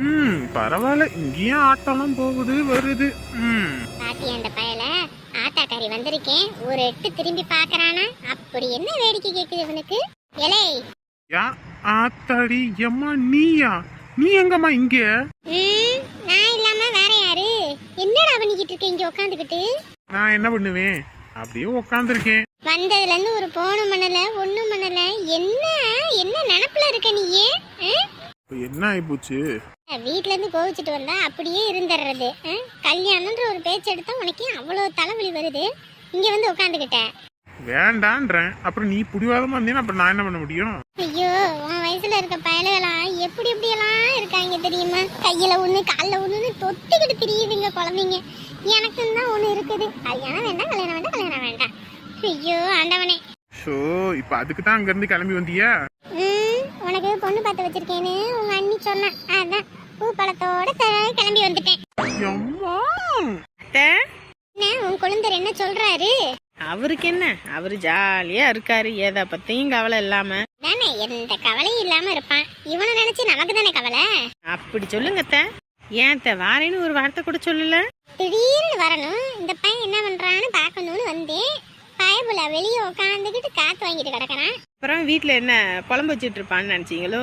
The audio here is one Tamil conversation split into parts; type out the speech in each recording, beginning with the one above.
ம் பரவாயில்ல இங்கேயும் ஆட்டம்லாம் போகுது வருது. ம். பாட்டி அந்த பயல ஆத்தாக்காரி வந்திருக்கேன். ஒரு எட்டு திரும்பி பார்க்கறானா? அப்படி என்ன வேடிக்கை கேக்குது இவனுக்கு? எலே யா ஆத்தாடி எம்மா நீயா? நீ எங்கம்மா இங்க? ம், நான் இல்லாம வேற யாரு? என்னடா பண்ணிக்கிட்டு இருக்க இங்க உட்காந்துக்கிட்டு நான் என்ன பண்ணுவேன்? அப்படியே உக்காந்துருக்கேன். வந்ததுல இருந்து ஒரு போனும் பண்ணல ஒண்ணும் பண்ணல. என்ன? என்ன நினப்புல இருக்க நீயே ஆ? என்ன ஆயிப்போச்சு? வீட்ல இருந்து கோவிச்சுட்டு வந்தா அப்படியே இருந்துடுறது? கல்யாணம்ன்ற ஒரு பேச்சு எடுத்தா உனக்கு ஏன் அவ்வளவு தலைவலி வருது. இங்க வந்து உட்காந்துக்கிட்ட வேண்டான்றேன். அப்புறம் நீ புடிவாதமா இருந்தீங்கன்னா அப்புறம் நான் என்ன பண்ண முடியும்? ஐயோ உன் வயசுல இருக்க பயலுகளாம் எப்படி எப்படி எல்லாம் இருக்காங்க தெரியுமா? கையில ஒண்ணு கால்ல ஒண்ணுன்னு தொத்திக்கிட்டு திரியுதுங்க குழந்தைங்க. எனக்கும் தான் ஒண்ணு இருக்குது. கல்யாணம் வேண்டாம் கல்யாணம் வேண்டாம் கல்யாணம் வேண்டாம். ஐயோ ஆண்டவனே. ஷோ இப்ப அதுக்கு தான் அங்க இருந்து கிளம்பி வந்தியா? ம், உனக்கு பொண்ணு பார்த்து வச்சிருக்கேன்னு உங்க அண்ணி சொன்னா. அதான். பூ பழத்தோட கிளம்பி வந்துட்டேன். என்ன உன் குழந்தர் என்ன சொல்றாரு? அவருக்கு என்ன? அவரு ஜாலியா இருக்காரு. எதை பத்தியும் கவலை இல்லாம. தானே எந்த கவலையும் இல்லாம இருப்பான். இவனை நினைச்சு நமக்கு தானே கவலை? அப்படி சொல்லுங்க அத்தை. ஏன் வாரேன்னு ஒரு வார்த்தை கூட சொல்லல. திடீர்னு வரணும். இந்த பையன் என்ன பண்றான்னு பார்க்கணும்னு வந்தேன். பயபுல வெளியே உட்காந்துக்கிட்டு காத்து வாங்கிட்டு கிடக்குறான். அப்புறம் வீட்ல என்ன குழம்பு வச்சிட்டு இருப்பான்னு நினைச்சீங்களோ?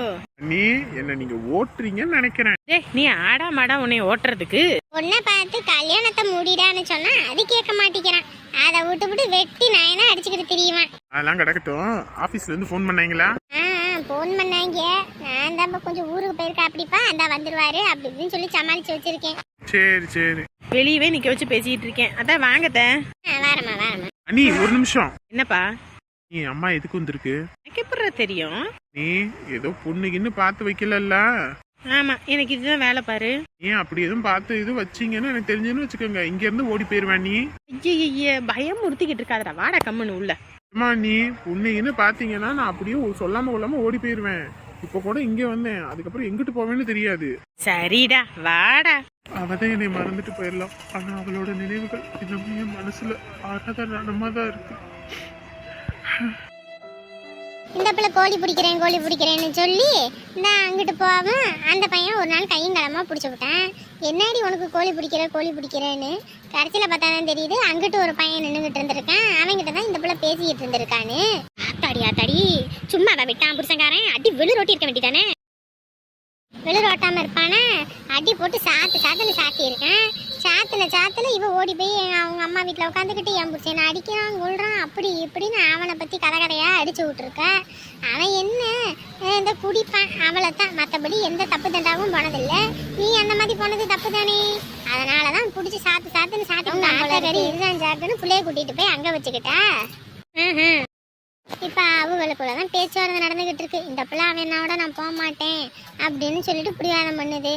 நீ என்ன நீங்க ஓட்டுறீங்கன்னு நினைக்கிறேன். டேய் நீ ஆடா மாடா உன்னை ஓட்டுறதுக்கு. பொண்ணை பார்த்து கல்யாணத்தை மூடிடான்னு சொன்னா அது கேட்க மாட்டேங்கிறான். அதை விட்டு விட்டு வெட்டி நாயனா அடிச்சுக்கிட்டு தெரியுவான். அதெல்லாம் கிடக்கட்டும். ஆபீஸ்ல இருந்து ஃபோன் பண்ணீங்களா? ஆ ஃபோன் பண்ணாங்க. நான் தான் கொஞ்சம் ஊருக்கு போயிருக்கேன் அப்படிப்பா. அந்த வந்துருவாரு அப்படி இப்படின்னு சொல்லி சமாளிச்சு வச்சிருக்கேன். சரி சரி. வெளியவே நிக்க வச்சு பேசிட்டு இருக்கேன். அதான் வாங்கத்த ஆ வாரம்மா. அண்ணி ஒரு நிமிஷம். என்னப்பா? நீ அம்மா எதுக்கு வந்திருக்கு? எனக்கு எப்படி தெரியும்? நீ ஏதோ பொண்ணுகின்னு பார்த்து வைக்கலல்ல? ஆமா எனக்கு இதுதான் வேலை பாரு. நீ அப்படி எதுவும் பார்த்து இது வச்சீங்கன்னு எனக்கு தெரிஞ்சுன்னு வச்சுக்கோங்க. இங்க இருந்து ஓடி போயிருவேன் நீ ஐய பயம் உறுத்திக்கிட்டு இருக்காதடா. வாடா கம்முன்னு உள்ள. அம்மா நீ பொண்ணுகின்னு பாத்தீங்கன்னா நான் அப்படியே சொல்லாம கொள்ளாம ஓடி போயிருவேன். இப்போ கூட இங்க வந்தேன். அதுக்கப்புறம் எங்கிட்டு போவேன்னு தெரியாது. சரிடா வாடா. அவதான் என்னை மறந்துட்டு போயிடலாம். ஆனா அவளோட நினைவுகள் இன்னமும் என் மனசுல ஆறாத ரணமா தான் இருக்கு. இந்த பிள்ளை கோழி பிடிக்கிறேன் கோழி பிடிக்கிறேன்னு சொல்லி இந்த அங்கிட்டு போகாம அந்த பையன் ஒரு நாள் கையும் பிடிச்சி விட்டான். என்னடி உனக்கு கோழி பிடிக்கிற கோழி பிடிக்கிறேன்னு? கடைசியில் பார்த்தா தான் தெரியுது அங்கிட்டு ஒரு பையன் நின்றுகிட்டு இருந்திருக்கான். அவன்கிட்ட தான் இந்த பிள்ளை பேசிக்கிட்டு இருந்திருக்கான்னு. ஆத்தாடி ஆத்தாடி. சும்மா அவன் விட்டான் புருஷங்காரன் அடி விழு ரொட்டி இருக்க வேண்டியதானே? விழு ரோட்டாமல் இருப்பானே? அடி போட்டு சாத்து சாத்துன்னு சாத்தியிருக்கேன். சாத்துல சாத்துல இவ ஓடி போய் அவங்க அம்மா வீட்டில் உட்காந்துக்கிட்டு என் புருஷனை அடிக்கிறான் கொள்றான் அப்படி இப்படின்னு அவனை பத்தி கதை கதையா அடிச்சு விட்டுருக்கா. அவன் என்ன? இந்த குடிப்பான். அவளை தான் மற்றபடி எந்த தப்பு தண்டாவும் போனதில்லை. நீ அந்த மாதிரி போனது தப்பு தானே? அதனால தான் பிடிச்சி சாத்து சாத்துன்னு சாத்து கறி இதுதான் சாக்குன்னு பிள்ளைய கூட்டிட்டு போய் அங்கே வச்சுக்கிட்டா? ம்ஹும். இப்ப அவங்களுக்குள்ள தான் பேச்சுவார்த்தை நடந்துகிட்டு இருக்கு. இந்த பிள்ளை அவன் என்னோட நான் போக மாட்டேன் அப்படின்னு சொல்லிட்டு பிடிவாதம் பண்ணுது.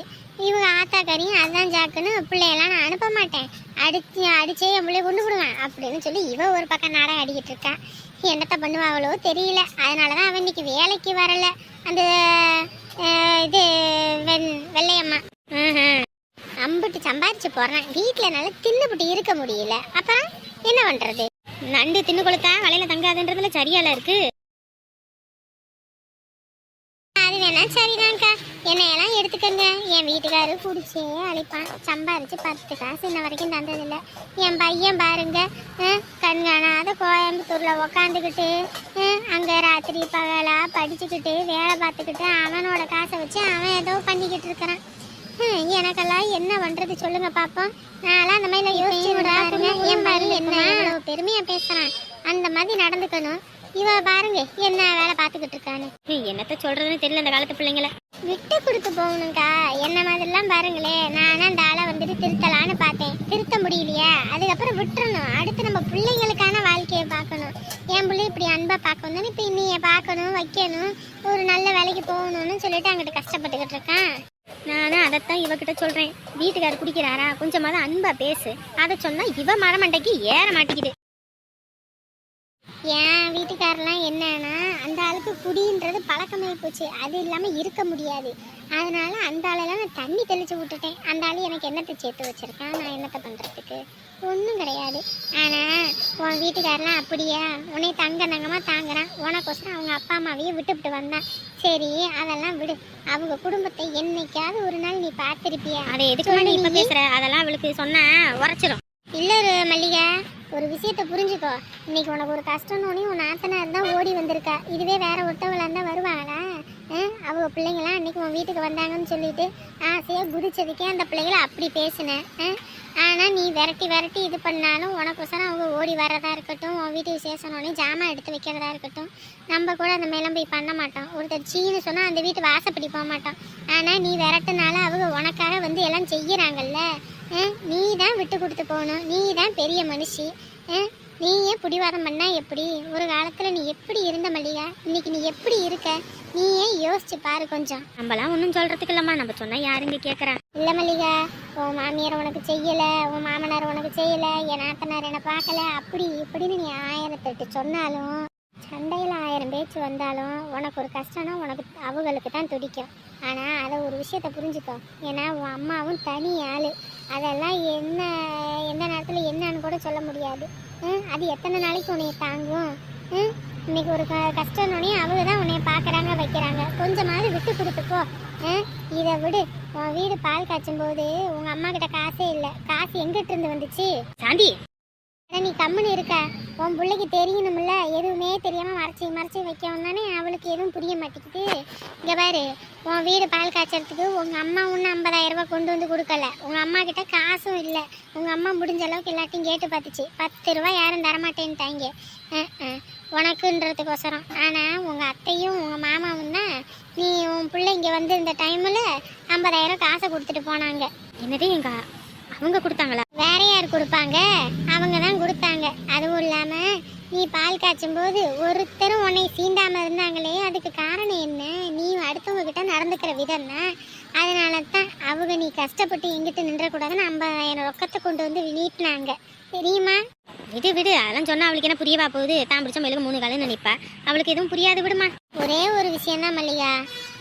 இவங்க ஆத்தாக்காரியும் அதுதான் ஜாக்குன்னு பிள்ளையெல்லாம் நான் அனுப்ப மாட்டேன். அடிச்சு அடிச்சே என் பிள்ளைய கொண்டு விடுவேன் அப்படின்னு சொல்லி இவ ஒரு பக்கம் நாடகம் அடிக்கிட்டு இருக்கா. என்னத்த பண்ணுவாங்களோ தெரியல. அதனால தான் அவன் இன்னைக்கு வேலைக்கு வரல. அந்த இது வெண் வெள்ளையம்மா. அம்பிட்டு அம்புட்டு சம்பாரிச்சு போடுறேன். வீட்டில் என்னால் தின்னுபிட்டு இருக்க முடியல. அப்புறம் என்ன பண்ணுறது நண்டு தின்னு கொளுத்தா வலையில தங்காதுன்றதுல சரியால இருக்கு. வேணா சரிதான்க்கா. என்னையெல்லாம் எடுத்துக்கங்க. என் வீட்டுக்காரு குடிச்சே அழிப்பான். சம்பாரிச்சு பத்து காசு இன்ன வரைக்கும் தந்ததில்ல. என் பையன் பாருங்க. கண்காணாத கோயம்புத்தூர்ல உக்காந்துக்கிட்டு அங்க ராத்திரி பகலா படிச்சுக்கிட்டு வேலை பார்த்துக்கிட்டு அவனோட காசை வச்சு அவன் ஏதோ பண்ணிக்கிட்டு இருக்கிறான். எனக்கெல்லாம் என்ன பண்றது சொல்லுங்க பாப்போம். நான்லாம் அந்த மாதிரி யோசிச்சு பாருங்க. என் பாரு என்ன இவ்வளவு பெருமையா பேசுறான். அந்த மாதிரி நடந்துக்கணும். இவ பாருங்க என்ன வேலை பார்த்துக்கிட்டு இருக்கான்னு. என்னத்த சொல்றதுன்னு தெரியல இந்த காலத்து பிள்ளைங்கள. விட்டு கொடுத்து போகணும்க்கா. என்ன மாதிரிலாம் பாருங்களே நானும் அந்த ஆளை வந்துட்டு திருத்தலான்னு பார்த்தேன். திருத்த முடியலையா. அதுக்கப்புறம் விட்டுறணும். அடுத்து நம்ம பிள்ளைங்களுக்கான வாழ்க்கையை பார்க்கணும். என் பிள்ளை இப்படி அன்பா பார்க்கணும் இப்போ நீ பார்க்கணும் வைக்கணும். ஒரு நல்ல வேலைக்கு போகணும்னு சொல்லிட்டு அங்கிட்டு கஷ்டப்பட்டுக்கிட்டு இருக்கான். நானும் அதைத்தான் இவகிட்ட சொல்றேன். வீட்டுக்காரர் குடிக்கிறாரா? கொஞ்சமாவது அன்பா பேசு. அதை சொன்னா இவ மரமண்டைக்கு ஏற மாட்டேங்குது. என் வீட்டுக்காரெல்லாம் என்னன்னா அந்த ஆளுக்கு குடின்றது பழக்கமாகி போச்சு. அது இல்லாமல் இருக்க முடியாது. அதனால அந்த ஆளெல்லாம் நான் தண்ணி தெளிச்சு விட்டுட்டேன். அந்த ஆள் எனக்கு என்னத்தை சேர்த்து வச்சிருக்கான் நான் என்னத்தை பண்ணுறதுக்கு ஒன்றும் கிடையாது. ஆனால் உன் வீட்டுக்காரெல்லாம் அப்படியா? உன்னை தங்க நங்கமாக தாங்குறான். உனக்கோசரம் அவங்க அப்பா அம்மாவையும் விட்டுவிட்டு வந்தான். சரி அதெல்லாம் விடு. அவங்க குடும்பத்தை என்னைக்காவது ஒரு நாள் நீ பார்த்திருப்பியா? அதை எதுக்கு இப்ப பேசுற? அதெல்லாம் அவளுக்கு சொன்னா உரைச்சிரும். இல்ல மல்லிகா. ஒரு விஷயத்தை புரிஞ்சுக்கோ. இன்னைக்கு உனக்கு ஒரு கஷ்டம்னு உன் ஆத்தனார் தான் ஓடி வந்திருக்கா. இதுவே வேற ஒருத்தவங்களா இருந்தால் வருவாங்களா? அவங்க பிள்ளைங்களாம் அன்னைக்கு உன் வீட்டுக்கு வந்தாங்கன்னு சொல்லிட்டு ஆசையாக குதிச்சதுக்கே அந்த பிள்ளைகளை அப்படி பேசினேன் ஆனால் நீ விரட்டி விரட்டி இது பண்ணாலும் உனக்கோசரம் அவங்க ஓடி வர்றதா இருக்கட்டும் உன் வீட்டு விசேஷனோடனே ஜாமான் எடுத்து வைக்கிறதா இருக்கட்டும் நம்ம கூட அந்த மேலாம் போய் பண்ண மாட்டோம். ஒருத்தர் சீன்னு சொன்னால் அந்த வீட்டு வாசப்படி போக மாட்டோம். ஆனால் நீ விரட்டினால அவங்க உனக்காக வந்து எல்லாம் செய்கிறாங்கல்ல நீ தான் விட்டு கொடுத்து போகணும். நீ தான் பெரிய மனுஷி. அஹ், நீ ஏன் பிடிவாதம் பண்ணா எப்படி? ஒரு காலத்துல நீ எப்படி இருந்த மல்லிகா? இன்னைக்கு நீ எப்படி இருக்க? நீ ஏன் யோசிச்சு பாரு கொஞ்சம். நம்மளாம் ஒன்றும் சொல்றதுக்கு இல்லம்மா. நம்ம சொன்னா யாருங்க கேக்குறா? இல்ல மல்லிகா உன் மாமியார் உனக்கு செய்யல உன் மாமனார் உனக்கு செய்யல என் நாத்தனார் என்னை பார்க்கல. அப்படி இப்படின்னு நீ ஆயிரத்தெட்டு சொன்னாலும் சண்டையில் ஆயிரம் பேச்சு வந்தாலும் உனக்கு ஒரு கஷ்டம்னா உனக்கு அவங்களுக்கு தான் துடிக்கும். ஆனால் அதை ஒரு விஷயத்த புரிஞ்சுக்கோ. ஏன்னா உன் அம்மாவும் தனி ஆள். அதெல்லாம் என்ன எந்த நேரத்தில் என்னன்னு கூட சொல்ல முடியாது. அது எத்தனை நாளைக்கு உன்னைய தாங்கும்? இன்னைக்கு ஒரு க- கஷ்டம்னோடனே அவங்க தான் உன்னைய பார்க்குறாங்க வைக்கிறாங்க. கொஞ்சமாவது விட்டு கொடுத்துக்கோ இதை விடு. உன் வீடு பால் காய்ச்சும் போது உங்கள் அம்மா கிட்ட காசே இல்லை. காசு எங்கிட்ட இருந்து வந்துச்சு? சாந்தி ஆனா நீ கம்முன்னு இருக்க. உன் பிள்ளைக்கு தெரியணும்ல. எதுவுமே தெரியாமல் மறைச்சி மறைச்சி வைக்கணும் தானே அவளுக்கு எதுவும் புரிய மாட்டேங்குது. இங்கே பாரு உன் வீடு பால் காய்ச்சறதுக்கு உங்கள் அம்மா ஒன்றும் ஐம்பதாயிரம் கொண்டு வந்து கொடுக்கல. உங்கள் அம்மா கிட்ட காசும் இல்லை. உங்கள் அம்மா முடிஞ்ச அளவுக்கு எல்லாத்தையும் கேட்டு பார்த்துச்சு. பத்து ரூபா யாரும் தரமாட்டேன்ட்டாங்க. அஹ், உனக்குன்றதுக்கோசரம். ஆனால் உங்கள் அத்தையும் உங்கள் மாமாவும் தான் நீ உன் பிள்ளை இங்கே வந்து இந்த டைமில் ஐம்பதாயிரம் காசை கொடுத்துட்டு போனாங்க. என்னது எங்கள் அவங்க கொடுத்தாங்களா? வேற யார் கொடுப்பாங்க? அவங்க தான் கொடுத்தாங்க. அதுவும் இல்லாம நீ பால் காய்ச்சும் போது ஒருத்தரும் உன்னை சீண்டாம இருந்தாங்களே அதுக்கு காரணம் என்ன? நீ அடுத்தவங்க கிட்ட நடந்துக்கிற விதம் தான். அதனால தான் அவங்க நீ கஷ்டப்பட்டு எங்கிட்ட நின்றக்கூடாதுன்னு ஐம்பதாயிரம் ரொக்கத்தை கொண்டு வந்து நீட்டினாங்க தெரியுமா? விடு விடு. அதெல்லாம் சொன்னா அவளுக்கு என்ன புரியவா போகுது? தான் பிடிச்ச மேலுக்கு மூணு காலம் நினைப்பா. அவளுக்கு எதுவும் புரியாது விடுமா? ஒரே ஒரு விஷயம்தான் மல்லிகா.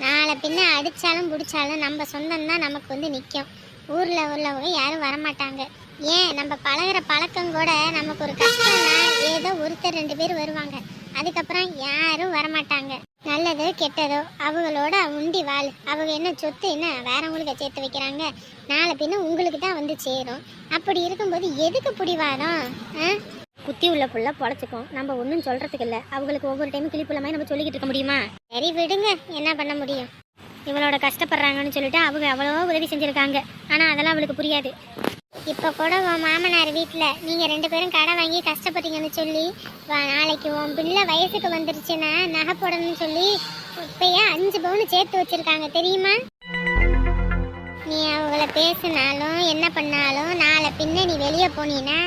நாளை பின்ன அடிச்சாலும் பிடிச்சாலும் நம்ம சொந்தம் தான் நமக்கு வந்து நிற்கும் ஊரில் உள்ளவங்க யாரும் வரமாட்டாங்க. ஏன்? நம்ம பழகுற பழக்கம் கூட நமக்கு ஒரு கஷ்டம்னா ஏதோ ஒருத்தர் ரெண்டு பேர் வருவாங்க. அதுக்கப்புறம் யாரும் வரமாட்டாங்க. நல்லதோ கெட்டதோ அவங்களோட உண்டி வாழ். அவங்க என்ன சொத்து என்ன வேறவங்களுக்கு சேர்த்து வைக்கிறாங்க. நாளை பின்ன உங்களுக்கு தான் வந்து சேரும். அப்படி இருக்கும்போது எதுக்கு பிடிவாதம்? குத்தி உள்ள புள்ள பொழைச்சிக்கும். நம்ம ஒன்றும் சொல்கிறதுக்கு இல்லை. அவங்களுக்கு ஒவ்வொரு டைமும் கிளிப்புள்ள மாதிரி நம்ம சொல்லிக்கிட்டு இருக்க முடியுமா? சரி விடுங்க. என்ன பண்ண முடியும்? இவளோட கஷ்டப்படுறாங்கன்னு சொல்லிட்டு அவங்க அவ்வளோ உதவி செஞ்சுருக்காங்க. ஆனால் அதெல்லாம் அவளுக்கு புரியாது. இப்போ கூட உன் மாமனார் வீட்டில் நீங்கள் ரெண்டு பேரும் கடை வாங்கி கஷ்டப்பட்டீங்கன்னு சொல்லி நாளைக்கு உன் பிள்ளை வயசுக்கு வந்துருச்சுன்னா நகை போடணும்னு சொல்லி இப்பயே அஞ்சு பவுன் சேர்த்து வச்சிருக்காங்க தெரியுமா? நீ அவங்கள பேசினாலும் என்ன பண்ணாலும் நாளை பின்ன நீ வெளியே போனீன்னா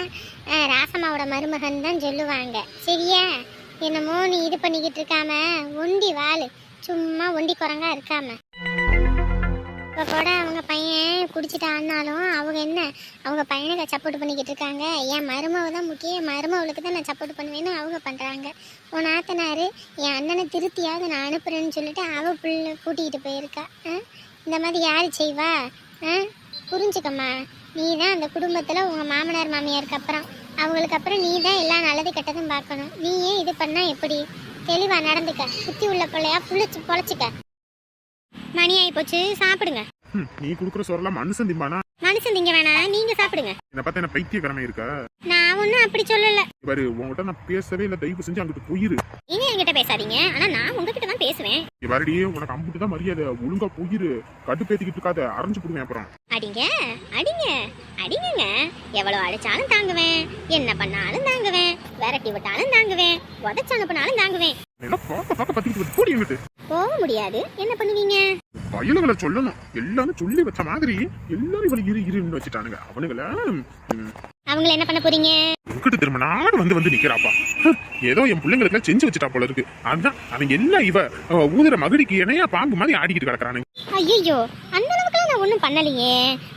ராசம்மாவோட மருமகன் தான் சொல்லுவாங்க. சரியா? என்னமோ நீ இது பண்ணிக்கிட்டு இருக்காம ஒண்டி வாழு சும்மா ஒண்டி குரங்கா இருக்காம. இப்போ கூட அவங்க பையன் குடிச்சிட்டான்னாலும் அவங்க என்ன? அவங்க பையனுக்கு சப்போர்ட் பண்ணிக்கிட்டு இருக்காங்க. என் மருமவ தான் முக்கியம். என் மருமவளுக்கு தான் நான் சப்போர்ட் பண்ணுவேன்னு அவங்க பண்ணுறாங்க உன் ஆத்தனார் என் அண்ணனை திருத்தியாவது நான் அனுப்புறேன்னு சொல்லிட்டு அவள் பிள்ளை கூட்டிகிட்டு போயிருக்கா. ஆ? இந்த மாதிரி யார் செய்வா? ஆ? புரிஞ்சுக்கம்மா. நீ தான் அந்த குடும்பத்தில் உங்கள் மாமனார் மாமியாருக்கு அப்புறம். அவங்களுக்கு அப்புறம் நீ தான் எல்லா நல்லது கெட்டதும் பார்க்கணும். நீ ஏன் இது பண்ணால் எப்படி? தெளிவாக நடந்துக்க. புத்தி உள்ள பிள்ளையா புளிச்சு பொழைச்சிக்க. மணி ஆகி போச்சு சாப்பிடுங்க. நீ கொடுக்குற சோறெல்லாம் மனுஷன் திம்பானா? மனுஷன் திங்க வேணாம் நீங்க சாப்பிடுங்க. என்னை பார்த்தா என்ன பைத்தியக்காரமே இருக்கா? நான் ஒன்றும் அப்படி சொல்லல. பாரு உன்கிட்ட நான் பேசவே இல்லை தயவு செஞ்சு அங்கிட்டு போயிரு. நீங்க என்கிட்ட பேசாதீங்க ஆனா நான் உங்ககிட்ட தான் பேசுவேன். பாருடி உனக்கு அம்புட்டு தான் மரியாதை ஒழுங்கா போயிரு. கடுப்பேத்திக்கிட்டு இருக்காத அரைஞ்சு போடுவேன் அப்புறம். அடிங்க அடிங்க அடிங்கங்க. எவ்வளவு அடிச்சாலும் தாங்குவேன். என்ன பண்ணாலும் தாங்குவேன். விரட்டி விட்டாலும் தாங்குவேன். உதச்சு அனுப்பினாலும் தாங்குவேன். போக முடியாது. என்ன பண்ணுவீங்க? பயலுகளை சொல்லணும். எல்லாரும் சொல்லி வச்ச மாதிரி எல்லாரும் இவளை இரு இருன்னு வச்சுட்டானுங்க. அவனுங்கள அவங்கள என்ன பண்ண போறீங்க? எங்கிட்ட திரும்ப நாடு வந்து வந்து நிக்கிறாப்பா? ஏதோ என் பிள்ளைங்களுக்கு செஞ்சு வச்சுட்டா போல இருக்கு. அதுதான் அவங்க எல்லாம் இவ ஊதுற மகடிக்கு இணையா பாம்பு மாதிரி ஆடிக்கிட்டு கிடக்குறானுங்க. ஐயோ அந்த ஒன்றும் பண்ணலையே.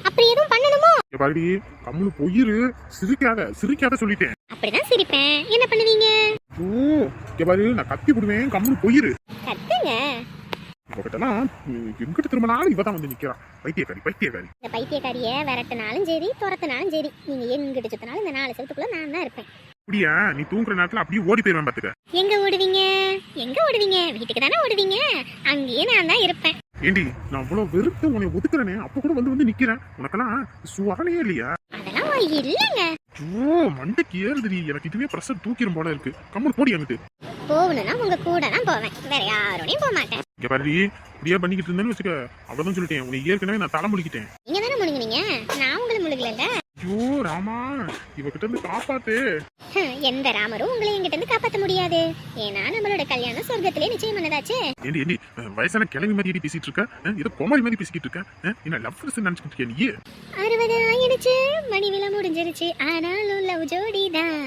அப்படி எதுவும் பண்ணணுமோ? பாருடி கம்முனு போயிரு. சிரிக்காத சிரிக்காத சொல்லிட்டேன். அப்படிதான் சிரிப்பேன். என்ன பண்ணுவீங்க? ஓ இங்க பாரு நான் கத்தி விடுவேன் கம்முனு போயிரு. கத்துங்க. இவகிட்டலாம் எங்கிட்ட திரும்பினாலும் இவ தான் வந்து நிக்கிறான் பைத்தியக்காரி பைத்தியக்காரி. இந்த பைத்தியக்காரிய விரட்டினாலும் சரி துரத்தினாலும் சரி. நீங்க எங்கிட்ட சுத்தினாலும் இந்த நாலு செவத்துக்குள்ள நான் தான் இருப்பேன். அப்படியா? நீ தூங்குற நேரத்துல அப்படியே ஓடி போயிருவேன் பாத்துக்க. எங்க ஓடுவீங்க? எங்க ஓடுவீங்க? வீட்டுக்கு தானே ஓடுவீங்க? அங்கேயே நான் தான் இருப்பேன். ஏண்டி நான் அவ்வளவு வெறுத்து உன்னை ஒதுக்குறேனே. அப்ப கூட வந்து வந்து நிக்கிறேன். உனக்கெல்லாம் சுவரலையே இல்லையா? அதெல்லாம் இல்லைங்க. ஐயோ மண்டைக்கு ஏறுதுடி. எனக்கு இதுவே பிரஷர் தூக்கிடும் போல இருக்கு. கம்முனு போடி அங்கிட்டு. போகணும்னா உங்க கூட தான் போவேன். வேற யாரோடையும் போக மாட்டேன் இங்க பாரு இப்படியே பண்ணிக்கிட்டு இருந்தேன்னு வச்சுக்க. அவ்வளவுதான் சொல்லிட்டேன். உன்னை ஏற்கனவே நான் தலை முடிக்கிட்டேன் நீங்க ஐயோ ராமா இவகிட்ட இருந்து காப்பாத்து. எந்த ராமரும் உங்களை எங்கிட்ட இருந்து காப்பாத்த முடியாது. ஏன்னா நம்மளோட கல்யாணம் சொர்க்கத்திலே நிச்சயம் பண்ணதாச்சு. ஏண்டி ஏண்டி வயசான கிழவி மாதிரி பேசிட்டு இருக்க? ஏதோ கோமாளி மாதிரி பேசிக்கிட்டு இருக்க? என்ன லவ் நினைச்சுக்கிட்டு இருக்கியா நீ? அறுபது ஆயிடுச்சு மணி விழா முடிஞ்சிருச்சு. ஆனாலும் லவ் ஜோடி தான்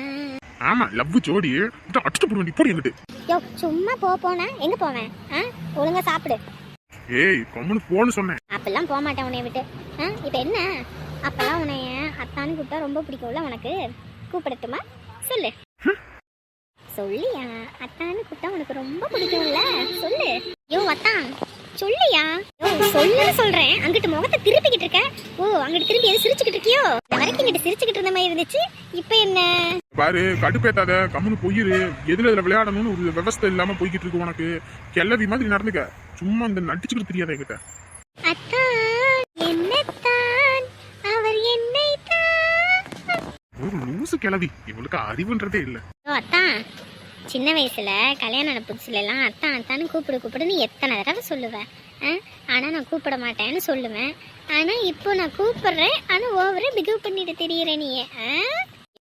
ஆமா லவ் ஜோடி. அடிச்சுட்டு போடுவேன் போடி எங்கிட்டு யோ சும்மா போ போனா எங்க போவேன்? ஒழுங்கா சாப்பிடு. ஏய் கம்முனு போன்னு சொன்னேன். அப்பெல்லாம் போக மாட்டேன் உன்னை விட்டு இப்போ என்ன? அப்பெல்லாம் உன்னைய அத்தான்னு கூப்பிட்டா ரொம்ப பிடிக்கும்ல உனக்கு? கூப்பிடட்டுமா? சொல்லு. சொல்லியா? அத்தான்னு கூப்பிட்டா உனக்கு ரொம்ப பிடிக்கும்ல? சொல்லு. யோ அத்தான். சொல்லியா? யோ சொல்லு சொல்றேன். அங்கிட்டு முகத்தை திருப்பிக்கிட்டு இருக்க. ஓ அங்கிட்டு திரும்பி எது சிரிச்சுக்கிட்டு இருக்கியோ? இந்த வரைக்கும் இங்கிட்டு சிரிச்சுக்கிட்டு இருந்த மாதிரி இருந்துச்சு. இப்போ என்ன? பாரு கடுப்பேத்தாத. கம்முனு போயிரு. எதுல இதுல விளையாடணும்னு ஒரு விவஸ்தை இல்லாம போய்கிட்டு இருக்கு உனக்கு. கிளவி மாதிரி நடந்துக்க. சும்மா இந்த நடிச்சுக்கிட்டு தெரியாத என்கிட்ட. அத்தான் ஒரு லூசு கிளவி இவளுக்கு அறிவுன்றதே இல்ல. அத்தான் சின்ன வயசுல கல்யாணம் ஆன புதுசுல எல்லாம் அத்தான் அத்தான்னு கூப்பிடு கூப்பிடுன்னு எத்தனை தடவை சொல்லுவேன்? ஆனா நான் கூப்பிட மாட்டேன்னு சொல்லுவேன். ஆனா இப்போ நான் கூப்பிடுறேன். ஆனா ஓவரா பிகவ் பண்ணிட்டு தெரியற நீ ஆ?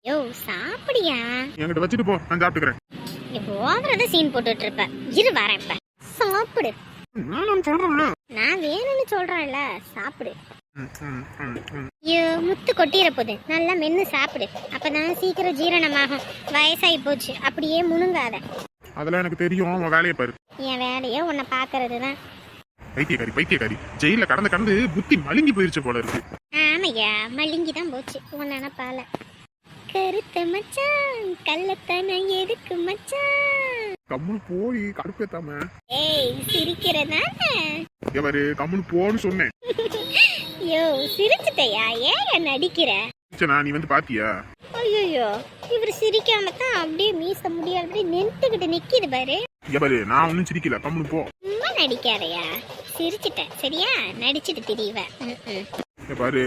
யோ சாப்பிடியா? என்கிட்ட வச்சுட்டு போ. நான் சாப்பிட்டுக்கிறேன். இப்போ ஓவரா சீன் போட்டுட்டு இருப்ப. இரு வரேன் இப்ப. சாப்பிடு. நான் சொல்றேன்ல. நான் வேணும்னு சொல்றேன்ல. சாப்பிடு. ஐயோ முத்து கொட்டிற போகுது நல்லா மென்னு சாப்பிடு. அப்பதான் சீக்கிரம் ஜீரணமாகும். வயசாகி போச்சு. அப்படியே முணுங்காத. அதெல்லாம் எனக்கு தெரியும். உன் வேலையை பாரு. என் வேலையை உன்னை பார்க்கறது தான் பைத்தியக்காரி பைத்தியக்காரி. ஜெயில கடந்து கடந்து புத்தி மழுங்கி போயிருச்சு போல இருக்கு. ஆமையா மழுங்கி தான் போச்சு. உன் நினப்பால. கருத்த மச்சான் கள்ளத்தனம் எதுக்கு மச்சான்? கம்முனு போய் கடுப்பேத்தாம. ஏய் சிரிக்கிறதானே? எவரு கம்முனு போன்னு சொன்னேன். யோ சிரிச்சுட்டையா? ஏன் நடிக்கிற சரி, நீ வந்து பாத்தியா? ஐயோ இவர் சிரிக்காம தான் அப்படியே மீச முடியாது அப்படியே நென்த்துக்கிட்டு நிக்கிது பாரு. எவரு நான் ஒன்னும் சிரிக்கல. கம்முனு போ. சும்மா நடிக்காதயா? சிரிச்சிட்டேன் சரியா? நடிச்சிட்டு திரிவ. பாரு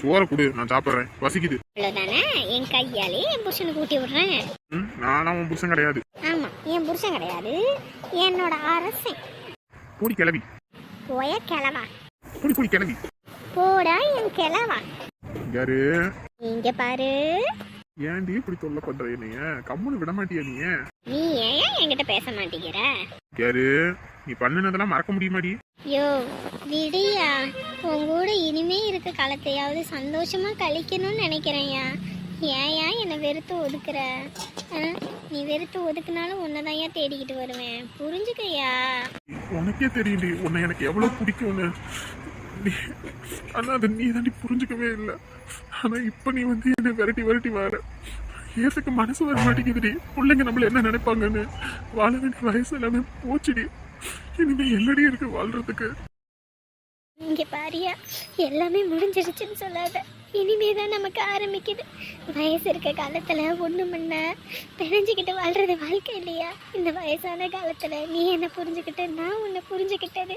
சோறை கொடு நான் சாப்பிடுறேன். வசிக்குது. அவ்வளோதானே என் கையாலே என் புருஷனுக்கு ஊட்டி விடுறேன். ம், நானா உன் புருஷன் கிடையாது. ஆமா என் புருஷன் கிடையாது. என்னோட அரசன். போடி கிளவி. போய கிளவா. போடி போடி கிளவி. போடா என் கிளவா யாரு? இங்க பாரு. ஏன்டி இப்படி தொல்லை பண்ற என்னைய? கம்முனு விட மாட்டியா நீ? நீ ஏன் என்கிட்ட பேச மாட்டேங்கிற? யாரு? நீ பண்ணுனதெல்லாம் மறக்க முடியுமாடி? யோ விடியா உன் கூட இனிமே இருக்க காலத்தையாவது சந்தோஷமா கழிக்கணும்னு நினைக்கிறேன்யா. ஏன்யா என்னை வெறுத்து ஒதுக்குற? நீ வெறுத்து ஒதுக்குனாலும் உன்னை ஏன் தேடிக்கிட்டு வருவேன். புரிஞ்சுக்கயா உனக்கே தெரியும்டி உன்னை எனக்கு எவ்வளவு பிடிக்கும்னு. நீ- ஆனால் அதை நீ தாண்டி புரிஞ்சுக்கவே இல்லை. ஆனால் இப்போ நீ வந்து என்னை விரட்டி விரட்டி வர. ஏத்துக்கு மனசு வர மாட்டேங்குதுடி. பிள்ளைங்க நம்மள என்ன நினைப்பாங்கன்னு. வாழ வேண்டிய வயசு எல்லாமே போச்சுடி. இனிமே என்னடி இருக்கு வாழ்றதுக்கு? இங்கே பாரியா எல்லாமே முடிஞ்சிருச்சுன்னு சொல்லாத. இனிமே தான் நமக்கு ஆரம்பிக்குது. வயசு இருக்க காலத்தில் ஒண்ணு முன்ன பிணைஞ்சுக்கிட்டு வாழ்கிறது வாழ்க்கை இல்லையா? இந்த வயசான காலத்தில் நீ என்ன புரிஞ்சுக்கிட்ட? நான் உன்னை புரிஞ்சுக்கிட்டது.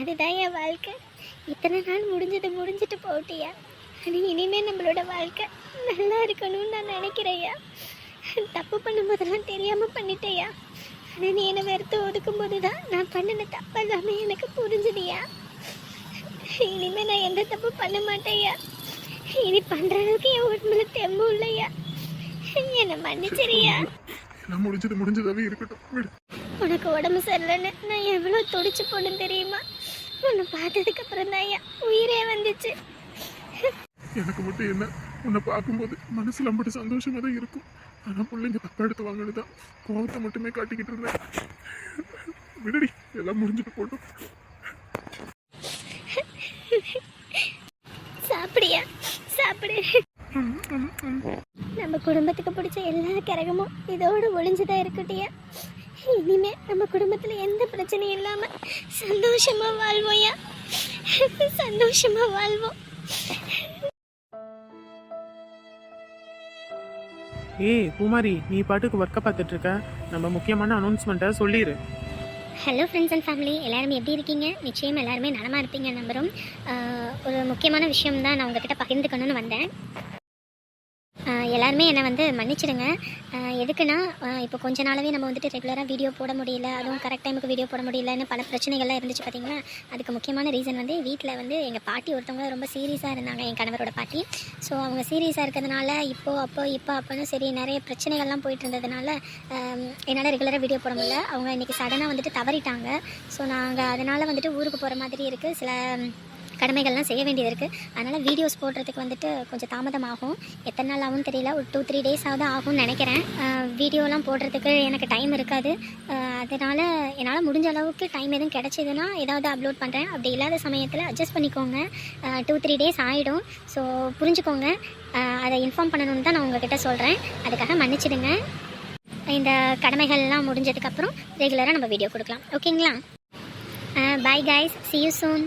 அதுதான் என் வாழ்க்கை. இத்தனை நாள் முடிஞ்சது முடிஞ்சிட்டு போட்டியா? ஆனால் இனிமே நம்மளோட வாழ்க்கை நல்லா இருக்கணும்னு நான் நினைக்கிறேயா தப்பு பண்ணும்போதெல்லாம் தெரியாமல் பண்ணிட்டேயா? ஆனால் நீ என்னை வெறுத்து ஒதுக்கும் போதுதான் நான் பண்ணின தப்பு எல்லாமே எனக்கு புரிஞ்சுதியா? இனிமே நான் எந்த தப்பு பண்ண மாட்டேயா இனி பண்ற அளவுக்கு என் உடம்புல தெம்பு இல்லையா. என்னை மன்னிச்சிரியா. எல்லாம் முடிஞ்சது முடிஞ்சதாவே இருக்கட்டும். உனக்கு உடம்பு சரியில்லைன்னு நான் எவ்வளோ துடிச்சு போனேன் தெரியுமா? உன்னை பார்த்ததுக்கு அப்புறம் தான் உயிரே வந்துச்சு. எனக்கு மட்டும் என்ன? உன்னை பார்க்கும்போது மனசுல மட்டும் சந்தோஷமா தான் இருக்கும். ஆனா பிள்ளைங்க தப்பா எடுத்து வாங்கினதுதான் கோவத்தை மட்டுமே காட்டிக்கிட்டு இருந்தேன். விடுடி எல்லாம் முடிஞ்சுட்டு போட்டும் சாப்பிடியா சாப்பிடு நம்ம குடும்பத்துக்கு பிடிச்ச எல்லா கிரகமும் இதோட ஒளிஞ்சுதான் இருக்கட்டியா. இனிமே நம்ம குடும்பத்துல எந்த பிரச்சனையும் இல்லாம சந்தோஷமா வாழ்வோயா? சந்தோஷமா வாழ்வோம். ஏய் பூமாரி நீ பாட்டுக்கு ஒர்க்கை பார்த்துட்டு இருக்க. நம்ம முக்கியமான அனௌன்ஸ்மெண்ட்டை சொல்லிடு ஹலோ ஃப்ரெண்ட்ஸ் அண்ட் ஃபேமிலி எல்லாருமே எப்படி இருக்கீங்க? நிச்சயம் எல்லாருமே நலமாக இருப்பீங்க நம்புகிறோம் ஒரு முக்கியமான விஷயம் தான் நான் உங்ககிட்ட பகிர்ந்துக்கணும்னு வந்தேன். எல்லாருமே என்னை வந்து மன்னிச்சிடுங்க. எதுக்குன்னா இப்போ கொஞ்ச நாளாகவே நம்ம வந்துட்டு ரெகுலராக வீடியோ போட முடியல. அதுவும் கரெக்ட் டைமுக்கு வீடியோ போட முடியலன்னு பல பிரச்சனைகள்லாம் இருந்துச்சு பார்த்தீங்கன்னா அதுக்கு முக்கியமான ரீசன் வந்து வீட்டில் வந்து எங்கள் பாட்டி ஒருத்தவங்க ரொம்ப சீரியஸாக இருந்தாங்க என் கணவரோட பாட்டி. ஸோ அவங்க சீரியஸாக இருக்கிறதுனால இப்போது அப்போ இப்போ அப்போன்னு சரி நிறைய பிரச்சனைகள்லாம் போயிட்டு இருந்ததுனால என்னால் ரெகுலராக வீடியோ போட முடியல. அவங்க இன்றைக்கி சடனாக வந்துட்டு தவறிட்டாங்க. ஸோ நாங்கள் அதனால் வந்துட்டு ஊருக்கு போகிற மாதிரி இருக்குது சில கடமைகள்லாம் செய்ய வேண்டியது இருக்குது அதனால் வீடியோஸ் போடுறதுக்கு வந்துட்டு கொஞ்சம் தாமதமாகும். எத்தனை நாள் ஆகும்னு தெரியல. ஒரு டூ த்ரீ டேஸாவது ஆகும்னு நினைக்கிறேன். வீடியோலாம் போடுறதுக்கு எனக்கு டைம் இருக்காது. அதனால் என்னால் முடிஞ்ச அளவுக்கு டைம் எதுவும் கிடச்சிதுன்னா ஏதாவது அப்லோட் பண்ணுறேன் அப்படி இல்லாத சமயத்தில் அட்ஜஸ்ட் பண்ணிக்கோங்க. டூ த்ரீ டேஸ் ஆகிடும் ஸோ புரிஞ்சுக்கோங்க. அதை இன்ஃபார்ம் பண்ணணும்னு தான் நான் உங்ககிட்ட சொல்கிறேன் அதுக்காக மன்னிச்சிடுங்க. இந்த கடமைகள்லாம் முடிஞ்சதுக்கப்புறம் ரெகுலராக நம்ம வீடியோ கொடுக்கலாம். ஓகேங்களா bye guys see you soon